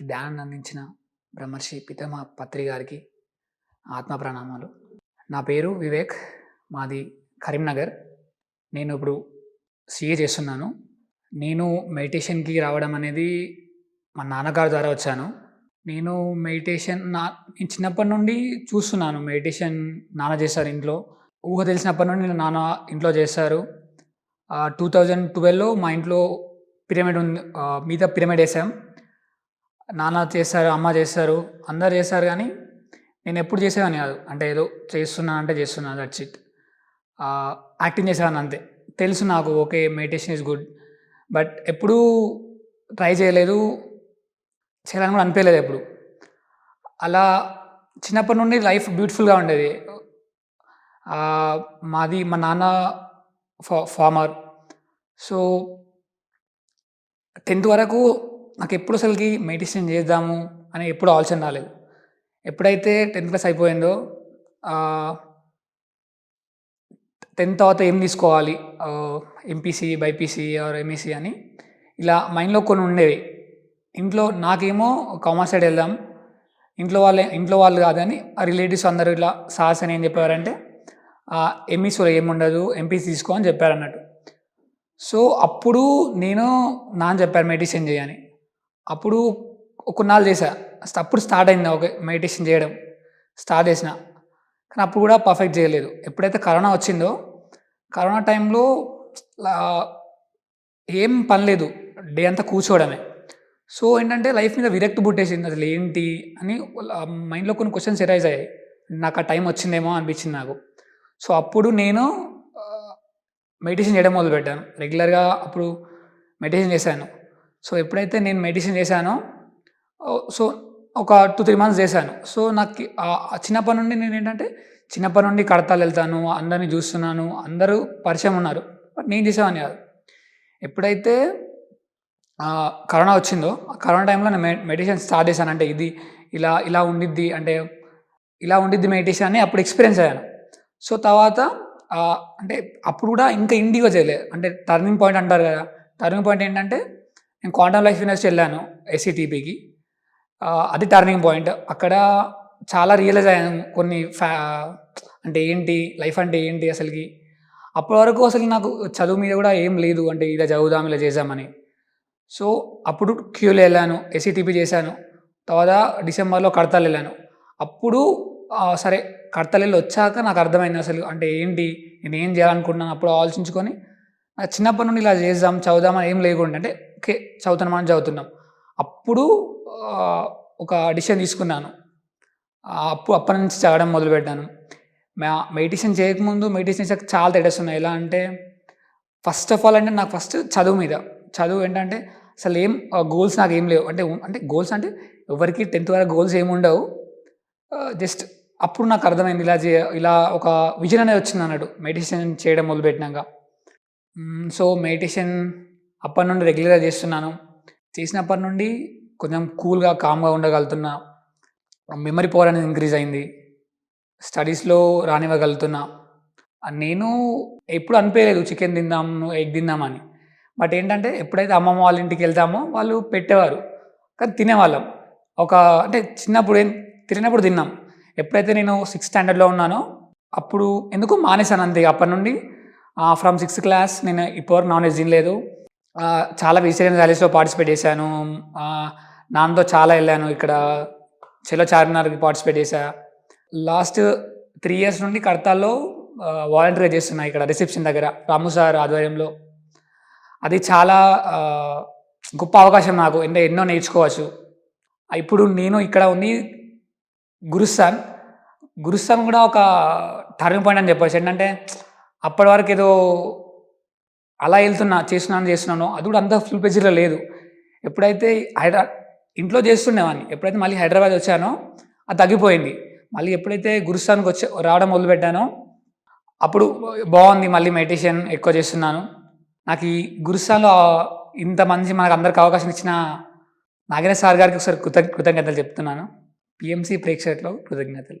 మనకి ధ్యానాన్ని అందించిన బ్రహ్మర్షి పితమ పత్రి గారికి ఆత్మ ప్రణామాలు. నా పేరు వివేక్ మాది కరీంనగర్. నేను ఇప్పుడు సిఏ చేస్తున్నాను. నేను మెడిటేషన్కి రావడం అనేది మా నాన్నగారి ద్వారా వచ్చాను. నేను మెడిటేషన్ నా నేను చిన్నప్పటి నుండి చూస్తున్నాను మెడిటేషన్ నాన్న చేస్తారు ఇంట్లో. ఊహ తెలిసినప్పటి నుండి నేను నాన్న ఇంట్లో చేస్తారు టూ థౌజండ్ ట్వెల్వ్లో మా ఇంట్లో పిరమిడ్ ఉంది మీద పిరమిడ్ వేసాం. నాన్న చేస్తారు అమ్మ చేస్తారు అందరు చేస్తారు కానీ నేను ఎప్పుడు చేసేదాన్ని కాదు. అంటే ఏదో చేస్తున్నా అంటే చేస్తున్నా దట్స్ ఇట్ యాక్టింగ్ చేసేదాన్ని అంతే. తెలుసు నాకు okay meditation is good but ఎప్పుడూ ట్రై చేయలేదు. చేయాలని కూడా అనిపించలేదు ఎప్పుడు. అలా చిన్నప్పటి నుండి లైఫ్ బ్యూటిఫుల్గా ఉండేది. మాది మా నాన్న ఫా ఫార్మర్ సో టెన్త్ వరకు నాకు ఎప్పుడు అసలుకి మెడిటేషన్ చేద్దాము అని ఎప్పుడు ఆలోచన రాలేదు. ఎప్పుడైతే టెన్త్ క్లాస్ అయిపోయిందో టెన్త్ తర్వాత ఏం తీసుకోవాలి? ఎంపీసీ బైపీసీ ఆర్ ఎంఈసీ అని ఇలా మైండ్లో కొన్ని ఉండేవి. ఇంట్లో నాకేమో కామర్స్ సైడ్ వెళ్దాం ఇంట్లో వాళ్ళే ఇంట్లో వాళ్ళు కాదని ఆ రిలేటివ్స్ అందరూ ఇలా సాహస్ అని ఏం చెప్పారంటే ఎంఈసీలో ఏముండదు ఎంపీసీ తీసుకో అని చెప్పారు అన్నట్టు సో అప్పుడు నేను నాన్న చెప్పారు మెడిసిన్ చేయని. అప్పుడు కొన్నాళ్ళు చేశా. అప్పుడు స్టార్ట్ అయింది ఓకే మెడిటేషన్ చేయడం. స్టార్ట్ చేసిన. కానీ అప్పుడు కూడా పర్ఫెక్ట్ చేయలేదు. ఎప్పుడైతే కరోనా వచ్చిందో కరోనా టైంలో ఏం పని లేదు. డే అంతా కూర్చోవడమే. సో ఏంటంటే లైఫ్ మీద విరక్తి పుట్టేసింది. అసలు ఏంటి అని మైండ్లో కొన్ని క్వశ్చన్స్ ఎరైజ్ అయ్యాయి. నాకు ఆ టైం వచ్చిందేమో అనిపించింది నాకు. సో అప్పుడు నేను మెడిటేషన్ చేయడం మొదలుపెట్టాను. రెగ్యులర్గా అప్పుడు మెడిటేషన్ చేశాను. సో ఎప్పుడైతే నేను మెడిసిన్ చేశానో సో ఒక టూ త్రీ మంత్స్ చేశాను. సో నాకు చిన్నప్పటి నుండి నేను ఏంటంటే చిన్నప్పటి నుండి కడతాలు వెళ్తాను అందరినీ చూస్తున్నాను అందరూ పరిచయం ఉన్నారు. బట్ నేను చేసేవాడిని కాదు. ఎప్పుడైతే కరోనా వచ్చిందో ఆ కరోనా టైంలో నేను మెడిసిన్ స్టార్ట్ చేశాను. అంటే ఇది ఇలా ఇలా ఉండిద్ది అంటే ఇలా ఉండిద్ది మెడిటేషన్ అని అప్పుడు ఎక్స్పీరియన్స్ అయ్యాను. సో తర్వాత అంటే అప్పుడు కూడా ఇంకా ఇండిగో చేయలేదు అంటే టర్నింగ్ పాయింట్ అంటారు కదా టర్నింగ్ పాయింట్ ఏంటంటే నేను క్వాంటమ్ లైఫ్ యూనివర్సిటీ వెళ్ళాను ఎస్సిటీపీకి అది టర్నింగ్ పాయింట్. అక్కడ చాలా రియలైజ్ అయ్యాను కొన్ని ఫ్యా అంటే ఏంటి లైఫ్ అంటే ఏంటి అసలుకి. అప్పటి వరకు అసలు నాకు చదువు మీద కూడా ఏం లేదు అంటే ఇలా చదువుదాం ఇలా చేద్దామని. సో అప్పుడు క్యూలో వెళ్ళాను ఎస్సిటిపి చేశాను. తర్వాత డిసెంబర్లో కడతాలు వెళ్ళాను. అప్పుడు సరే కడతాలు వెళ్ళి వచ్చాక నాకు అర్థమైంది అసలు అంటే ఏంటి నేను ఏం చేయాలనుకుంటున్నాను అప్పుడు ఆలోచించుకొని చిన్నప్పటి నుండి ఇలా చేద్దాం చదువుదామని ఏం లేకుండా అంటే ఓకే చదువుతున్నామని చదువుతున్నాం. అప్పుడు ఒక డిసిషన్ తీసుకున్నాను. అప్పుడు అప్పటి నుంచి చదవడం మొదలుపెట్టాను. మెడిటేషన్ చేయకముందు మెడిటేషన్ చేసాక చాలా తేడాస్ ఉన్నాయి. ఎలా అంటే ఫస్ట్ ఆఫ్ ఆల్ అంటే నాకు ఫస్ట్ చదువు మీద చదువు ఏంటంటే అసలు ఏం గోల్స్ నాకు ఏం లేవు. అంటే అంటే గోల్స్ అంటే ఎవరికి టెన్త్ వరకు గోల్స్ ఏమి ఉండవు. జస్ట్ అప్పుడు నాకు అర్థమైంది ఇలా చే ఇలా ఒక విజన్ అనేది వచ్చింది అన్నట్టు మెడిటేషన్ చేయడం మొదలుపెట్టినాక. సో మెడిటేషన్ అప్పటి నుండి రెగ్యులర్గా చేస్తున్నాను. చేసినప్పటి నుండి కొంచెం కూల్గా కామ్గా ఉండగలుగుతున్నా మెమరీ పవర్ అనేది ఇంక్రీజ్ అయింది. స్టడీస్లో రానివ్వగలుగుతున్నా. నేను ఎప్పుడు అనిపించలేదు చికెన్ తిందాము ఎగ్ తిందామని బట్ ఏంటంటే ఎప్పుడైతే అమ్మమ్మ వాళ్ళ ఇంటికి వెళ్తామో వాళ్ళు పెట్టేవారు. కానీ తినేవాళ్ళం. ఒక అంటే చిన్నప్పుడు ఏం తినేటప్పుడు తిన్నాం. ఎప్పుడైతే నేను సిక్స్త్ స్టాండర్డ్లో ఉన్నానో అప్పుడు ఎందుకు మానేశాను అంతే. అప్పటి నుండి ఫ్రమ్ సిక్స్త్ క్లాస్ నేను ఇప్పటివరకు నాన్ వెజ్ తినలేదు. చాలా వెజిటేరియన్ ర్యాలీస్లో పార్టిసిపేట్ చేశాను. నాన్నతో చాలా వెళ్ళాను. ఇక్కడ చెలో చార్మినార్కి పార్టిసిపేట్ చేశా. లాస్ట్ త్రీ ఇయర్స్ నుండి కడతాల్లో వాలంటీర్గా చేస్తున్నా ఇక్కడ రిసెప్షన్ దగ్గర రాము సార్ ఆధ్వర్యంలో. అది చాలా గొప్ప అవకాశం నాకు. అంటే ఎన్నో నేర్చుకోవచ్చు. ఇప్పుడు నేను ఇక్కడ ఉంది గురుస్థాన్ గురుస్థాన్ కూడా ఒక టర్నింగ్ పాయింట్ అని చెప్పవచ్చు ఏంటంటే అప్పటి వరకు ఏదో అలా వెళ్తున్నా చేస్తున్నాను చేస్తున్నాను అది కూడా అంత ఫుల్ పేజీలో లేదు. ఎప్పుడైతే హైదరా ఇంట్లో చేస్తుండేవాడిని ఎప్పుడైతే మళ్ళీ హైదరాబాద్ వచ్చానో అది తగ్గిపోయింది. మళ్ళీ ఎప్పుడైతే గురుస్థాన్కి వచ్చే రావడం మొదలుపెట్టానో అప్పుడు బాగుంది మళ్ళీ మెడిటేషన్ ఎక్కువ చేస్తున్నాను. నాకు ఈ గురుస్థాన్లో ఇంత మంచి మనకు అందరికి అవకాశం ఇచ్చిన నాగేంద్ర సార్ గారికి ఒకసారి కృత కృతజ్ఞతలు చెప్తున్నాను. పిఎంసి ప్రేక్షకులకు కృతజ్ఞతలు.